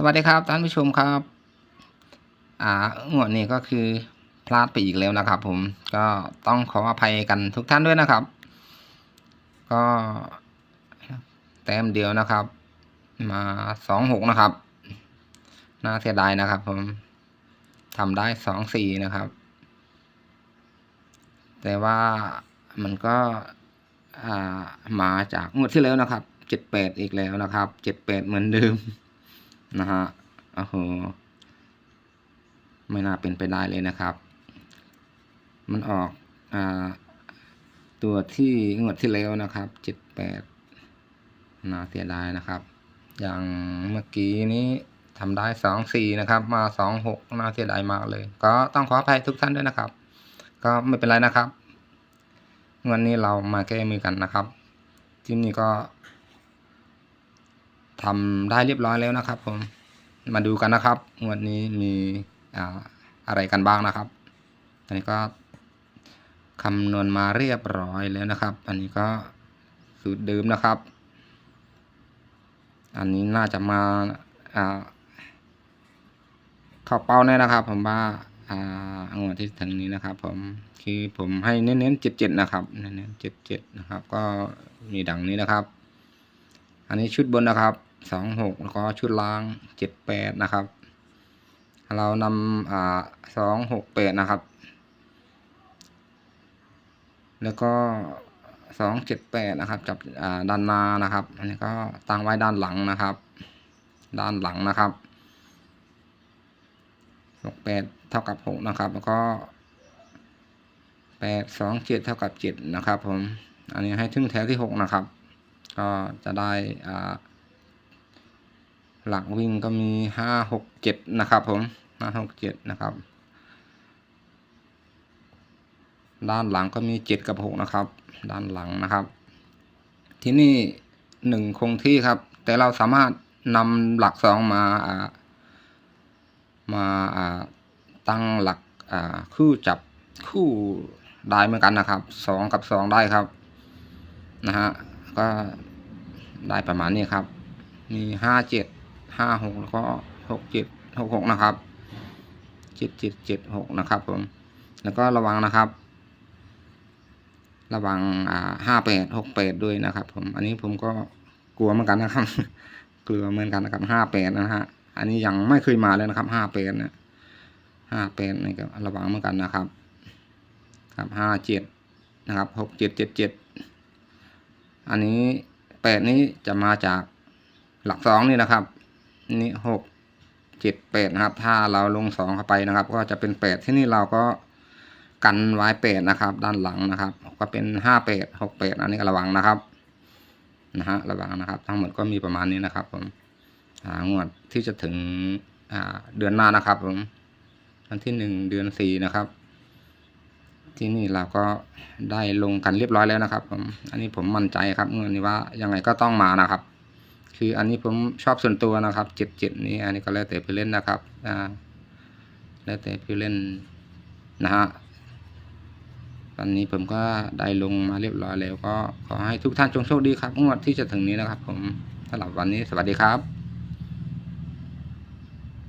สวัสดีครับท่านผู้ชมครับ อ่างวดนี้ก็คือพลาดไปอีกแล้วนะครับผมก็ต้องขออภัยกันทุกท่านด้วยนะครับ ก็แต้มเดียวนะครับ มาสองหกนะครับ น่าเสียดายนะครับ ผมทำได้สองสี่นะครับ แต่ว่ามันก็อ่ามาจากงวดที่แล้วนะครับเจ็ดแปดอีกแล้วนะครับเจ็ดแปดเหมือนเดิม นะฮะโอ้โหไม่น่าเป็นไปได้เลยนะครับ มันออกอ่าตัวที่งวดที่แล้วนะครับเจ็ดแปดน่าเสียดายนะครับ อย่างเมื่อกี้นี้ทำได้สองสี่นะครับ มาสองหกน่าเสียดายมากเลย ก็ต้องขออภัยทุกท่านด้วยนะครับ ก็ไม่เป็นไรนะครับวันนี้เรามาแก้มือกันนะครับที่นี่ก็ ทำได้เรียบร้อยแล้วนะครับผมมาดูกันนะครับงวดนี้มีอ่าอะไรกันบ้างนะครับ อันนี้ก็คำนวณมาเรียบร้อยแล้วนะครับ อันนี้ก็สูตรเดิมนะครับ อันนี้น่าจะมาอ่าเข้าเป้าแน่นะครับ ผมว่าอ่างวดที่ถึงนี้นะครับ ผมคือผมให้เน้นๆเจ็ดเจ็ดนะครับเน้นๆเจ็ดเจ็ดนะครับ ก็มีดังนี้นะครับ อันนี้ชุดบนนะครับ สองหกแล้วก็ชุดล่างเจ็ดแปดนะครับ เรานำอ่าสองหกแปดนะครับ แล้วก็สองเจ็ดแปดนะครับ จับอ่าด้านหน้านะครับ อันนี้ก็ตั้งไว้ด้านหลังนะครับ ด้านหลังนะครับหกแปดเท่ากับหกนะครับ แล้วก็แปดสองเจ็ดเท่ากับเจ็ดนะครับ ผม อันนี้ให้ถึงแถวที่หกนะครับ ก็จะได้อ่า หลักวิ่งก็มีห้าหกเจ็ดนะครับผมห้าหกเจ็ดนะครับ ด้านหลังก็มีเจ็ดกับหกนะครับ ด้านหลังนะครับ ที่นี่หนึ่งคงที่ครับ แต่เราสามารถนำหลักสองมาอ่ามาอ่าตั้งหลักอ่าคู่จับคู่ได้เหมือนกันนะครับสองกับสองได้ครับนะฮะก็ได้ประมาณนี้ครับ มีห้าเจ็ด ห้าหกแล้วก็หกเจ็ดหกหกนะครับเจ็ดเจ็ดเจ็ดหกนะครับผมแล้วก็ระวังนะครับ ระวังอ่าห้าแปดหกแปดด้วยนะครับ ผม อันนี้ผมก็กลัวเหมือนกันนะครับ กลัวเหมือนกันนะครับห้าแปดนะฮะอันนี้ยังไม่เคยมาเลยนะครับห้าแปดนะห้าแปดนี่ก็ระวังเหมือนกันนะครับ ครับห้าเจ็ดนะครับหกเจ็ดเจ็ดเจ็ดอันนี้แปดนี้จะมาจากหลักสองนี่นะครับ นี่หกเจ็ดแปดนะครับ ถ้าเราลงสองเข้าไปนะครับ ก็จะเป็นแปดที่นี่เราก็กันไว้แปดนะครับ ด้านหลังนะครับ ก็เป็นห้าแปดหกแปดอันนี้ระวังนะครับนะฮะระวังนะครับ ทั้งหมดก็มีประมาณนี้นะครับ ผมอ่างวดที่จะถึงเดือนหน้านะครับ ผมวันที่หนึ่งเดือนสี่นะครับ ที่นี่เราก็ได้ลงกันเรียบร้อยแล้วนะครับ ผม อันนี้ผมมั่นใจครับเงวดนี้ว่ายังไงก็ต้องมานะครับ คืออันนี้ผมชอบส่วนตัวนะครับเจ็ดเจ็ดนี้อันนี้ก็แล้วแต่ผู้เล่นนะครับอ่าแล้วแต่ผู้เล่นนะฮะตอนนี้ผมก็ได้ลงมาเรียบร้อยแล้วก็ขอให้ทุกท่านจงโชคดีครับงวดที่จะถึงนี้นะครับ ผมสำหรับวันนี้สวัสดีครับ